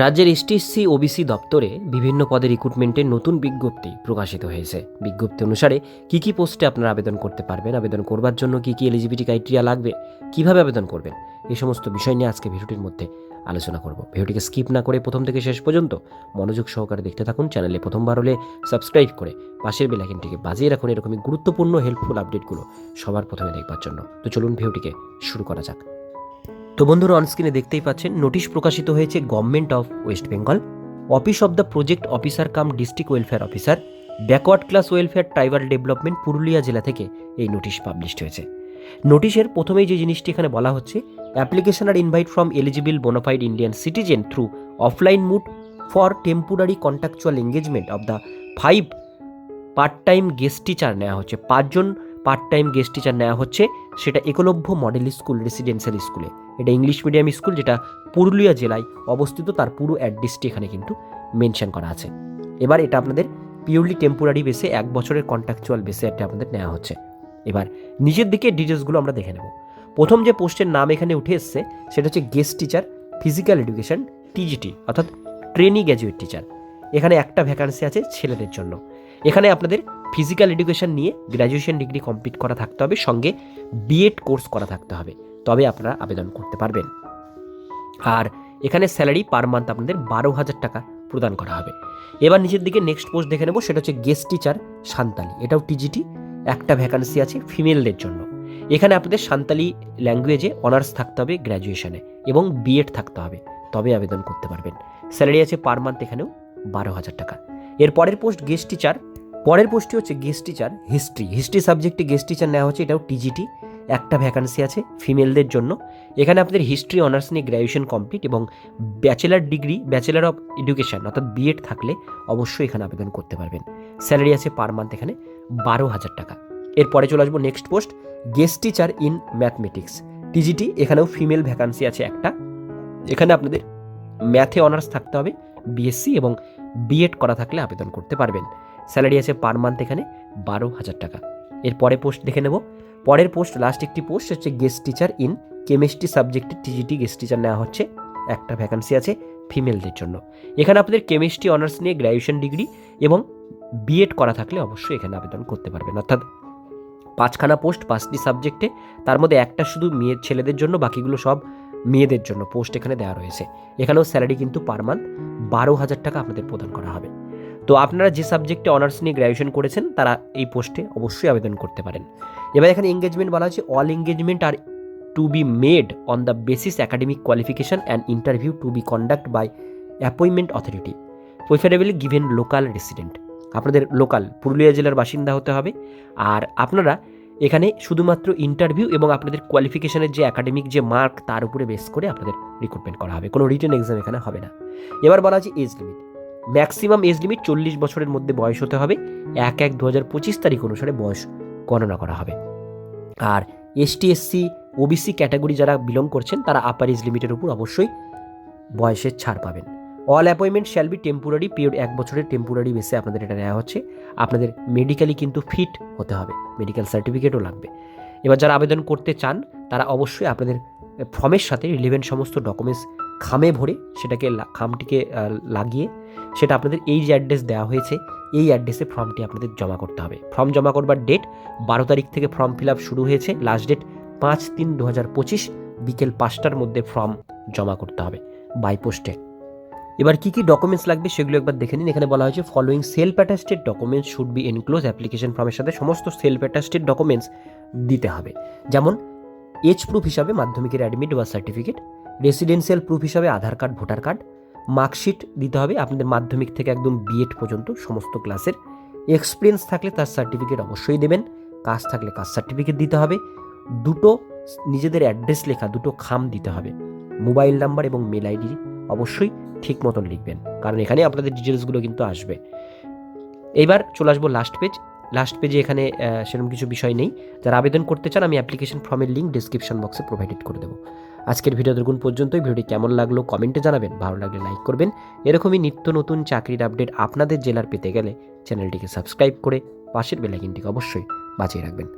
রাজ্যের STSC, OBC দপ্তরে বিভিন্ন পদে রিক্রুটমেন্টের নতুন বিজ্ঞপ্তি প্রকাশিত হয়েছে। বিজ্ঞপ্তি অনুসারে কি কি পোস্টে আপনারা আবেদন করতে পারবেন, আবেদন করবার জন্য কি কি এলিজিবিলিটি ক্রাইটেরিয়া লাগবে, কীভাবে আবেদন করবেন এই সমস্ত বিষয় নিয়ে আজকে ভিডিওটির মধ্যে আলোচনা করব। ভিডিওটিকে স্কিপ না করে প্রথম থেকে শেষ পর্যন্ত মনোযোগ সহকারে দেখতে থাকুন চ্যানেলে প্রথমবার হলে সাবস্ক্রাইব করে পাশের বেলাইকনটিকে বাজিয়ে রাখুন, এরকমই গুরুত্বপূর্ণ হেল্পফুল আপডেটগুলো সবার প্রথমে দেখবার জন্য। তো চলুন ভিডিওটিকে শুরু করা যাক। তো বন্ধুরা অনস্ক্রিনে দেখতেই পাচ্ছেন নোটিশ প্রকাশিত হয়েছে government of West Bengal office of the project officer cum district welfare officer backward class welfare tribal development Purulia জেলা থেকে এই নোটিশ পাবলিশড হয়েছে। নোটিশের প্রথমেই যে জিনিসটি এখানে বলা হচ্ছে application are invite from eligible bona fide Indian citizen through offline mood for temporary contractual engagement of the five part time guest teacher নেওয়া হচ্ছে। পাঁচজন পার্ট টাইম গেস্ট টিচার নেওয়া হচ্ছে। সেটা একলভ্য মডেল স্কুল রেসিডেন্সিয়াল স্কুলে। এটা ইংলিশ মিডিয়াম স্কুল যেটা পুরুলিয়া জেলায় অবস্থিত, তার পুরো অ্যাড্রেসটি এখানে কিন্তু মেনশন করা আছে। এবার এটা আপনাদের পিওরলি টেম্পোরারি বেসে এক বছরের কন্ট্রাকচুয়াল বেসে এটা আপনাদের নেওয়া হচ্ছে। এবার নিজের দিকে ডিটেলসগুলো আমরা দেখে নেব। প্রথম যে পোস্টের নাম এখানে উঠে এসছে, সেটা হচ্ছে guest teacher physical education TGT অর্থাৎ ট্রেনি গ্র্যাজুয়েট টিচার এখানে একটা ভ্যাকান্সি আছে ছেলেদের জন্য। এখানে আপনাদের ফিজিক্যাল এডুকেশন নিয়ে গ্র্যাজুয়েশন ডিগ্রি কমপ্লিট করা থাকতে হবে, সঙ্গে বিএড কোর্স করা থাকতে হবে। তবে আপনারা আবেদন করতে পারবেন। আর এখানে স্যালারি পার মান্থ আপনাদের বারো হাজার টাকা প্রদান করা হবে। এবার নিচের দিকে নেক্সট পোস্ট দেখে নেব, সেটা হচ্ছে গেস্ট টিচার সান্তালি। এটাও টিজিটি একটা ভ্যাকান্সি আছে ফিমেলদের জন্য। এখানে আপনাদের সান্তালি ল্যাঙ্গুয়েজে অনার্স থাকতে হবে গ্র্যাজুয়েশনে এবং বিএড থাকতে হবে। তবে আবেদন করতে পারবেন। স্যালারি আছে পার মান্থ এখানেও বারো হাজার টাকা। এর পরের পোস্ট গেস্ট টিচার পরের পোস্টটি হচ্ছে গেস্ট টিচার হিস্ট্রি হিস্ট্রি সাবজেক্টে গেস্ট টিচার নেওয়া হচ্ছে, এটাও টিজিটি একটা ভ্যাকান্সি আছে ফিমেলদের জন্য। এখানে আপনাদের হিস্ট্রি অনার্স নিয়ে গ্র্যাজুয়েশন কমপ্লিট এবং bachelor degree bachelor of education অর্থাৎ বিএড থাকলে অবশ্যই এখানে আবেদন করতে পারবেন। স্যালারি আছে পার মান্থ এখানে বারো হাজার টাকা। এরপরে চলে আসব next post guest teacher in mathematics TGT এখানেও ফিমেল ভ্যাকান্সি আছে একটা। এখানে আপনাদের ম্যাথে অনার্স থাকতে হবে বিএসসি এবং বিএড করা থাকলে আবেদন করতে পারবেন। স্যালারি আছে পার মান্থ এখানে বারো হাজার টাকা। এর পরে পোস্ট দেখে নেব। পরের পোস্ট লাস্ট একটি পোস্ট হচ্ছে গেস্ট টিচার ইন কেমিস্ট্রি সাবজেক্টে টিজিটি গেস্ট টিচার নেওয়া হচ্ছে। একটা ভ্যাকান্সি আছে ফিমেলদের জন্য। এখানে আপনাদের কেমিস্ট্রি অনার্স নিয়ে গ্র্যাজুয়েশন ডিগ্রি এবং বিএড করা থাকলে অবশ্যই এখানে আবেদন করতে পারবেন। অর্থাৎ পাঁচখানা পোস্ট পাঁচটি সাবজেক্টে তার মধ্যে একটা শুধু মেয়ে, ছেলেদের জন্য, বাকিগুলো সব মেয়েদের জন্য। পোস্ট এখানে দেওয়া রয়েছে। এখানেও স্যালারি কিন্তু পার মান্থ বারো হাজার টাকা আপনাদের প্রদান করা হবে। তো আপনারা যে সাবজেক্টে অনার্স নিয়ে গ্র্যাজুয়েশন করেছেন, তারা এই পোস্টে অবশ্যই আবেদন করতে পারেন। এবার এখানে এঙ্গেজমেন্ট বলা হচ্ছে all engagement are to be made on the basis academic qualification and interview to be conduct by appointment authority preferably given local resident আপনাদের লোকাল পুরুলিয়া জেলার বাসিন্দা হতে হবে। আর আপনারা এখানে শুধুমাত্র ইন্টারভিউ এবং আপনাদের কোয়ালিফিকেশনের যে একাডেমিক যে মার্ক তার উপরে বেস করে আপনাদের রিক্রুটমেন্ট করা হবে। কোনো রিটেন এক্সাম এখানে হবে না। এবার বলা আছে age limit maximum age limit চল্লিশ বছরের মধ্যে বয়স হতে হবে। এক এক দু হাজার পঁচিশ তারিখ অনুসারে বয়স গণনা করা হবে। আর এসটি এসসি ওবিসি ক্যাটাগরি যারা বিলং করছেন, তারা আপার এজ লিমিটের উপর অবশ্যই বয়সের ছাড় পাবেন। All appointment shall be temporary period এক বছরের টেম্পোরারি বেসে আপনাদের এটা নেওয়া হচ্ছে। আপনাদের মেডিকেলি কিন্তু ফিট হতে হবে মেডিকেল সার্টিফিকেটও লাগবে। এবার যারা আবেদন করতে চান, তারা অবশ্যই আপনাদের ফর্মের সাথে রিলেভেন্ট সমস্ত ডকুমেন্টস খামে ভরে সেটাকে খামটিকে লাগিয়ে সেটা আপনাদের এই যে অ্যাড্রেস দেওয়া হয়েছে, এই অ্যাড্রেসে ফর্মটি আপনাদের জমা করতে হবে। ফর্ম জমা করবার ডেট বারো তারিখ থেকে ফর্ম ফিল আপ শুরু হয়েছে। লাস্ট ডেট পাঁচ তিন দু হাজার পঁচিশ বিকেল পাঁচটার মধ্যে ফর্ম জমা করতে হবে বাই পোস্টে এবার কি কী ডকুমেন্টস লাগবে সেগুলো একবার দেখে নিন। এখানে বলা হয়েছে following self attested documents should be enclose application ফর্মের সাথে সমস্ত সেলফ অ্যাটাস্টেড ডকুমেন্টস দিতে হবে। যেমন এজ প্রুফ হিসাবে মাধ্যমিকের অ্যাডমিট বা সার্টিফিকেট রেসিডেন্সিয়াল প্রুফ হিসাবে Aadhaar card, voter card, marksheet দিতে হবে আপনাদের মাধ্যমিক থেকে একদম বিএড পর্যন্ত সমস্ত ক্লাসের। এক্সপিরিয়েন্স থাকলে তার সার্টিফিকেট অবশ্যই দেবেন, কাজ থাকলে কাজ সার্টিফিকেট দিতে হবে। দুটো নিজেদের অ্যাড্রেস লেখা, দুটো খাম দিতে হবে। মোবাইল নাম্বার এবং মেল আইডি অবশ্যই ঠিক মতন লিখবেন, কারণ এখানে আপনাদের ডিটেলসগুলো কিন্তু আসবে। এবার চলে আসব লাস্ট পেজ লাস্ট পেজে এখানে সেরকম কিছু বিষয় নেই। যারা আবেদন করতে চান, আমি অ্যাপ্লিকেশন ফর্মের লিঙ্ক ডিসক্রিপশন বক্সে প্রোভাইডেড করে দেবো। আজকের ভিডিও দেখুন পর্যন্তই। ভিডিওটি কেমন লাগল কমেন্টে জানাবেন। ভালো লাগলে লাইক করবেন। এরকমই নিত্য নতুন চাকরির আপডেট আপনাদের জেলার পেতে গেলে চ্যানেলটিকে সাবস্ক্রাইব করে পাশের বেলাইকিনটিকে অবশ্যই বাঁচিয়ে রাখবেন।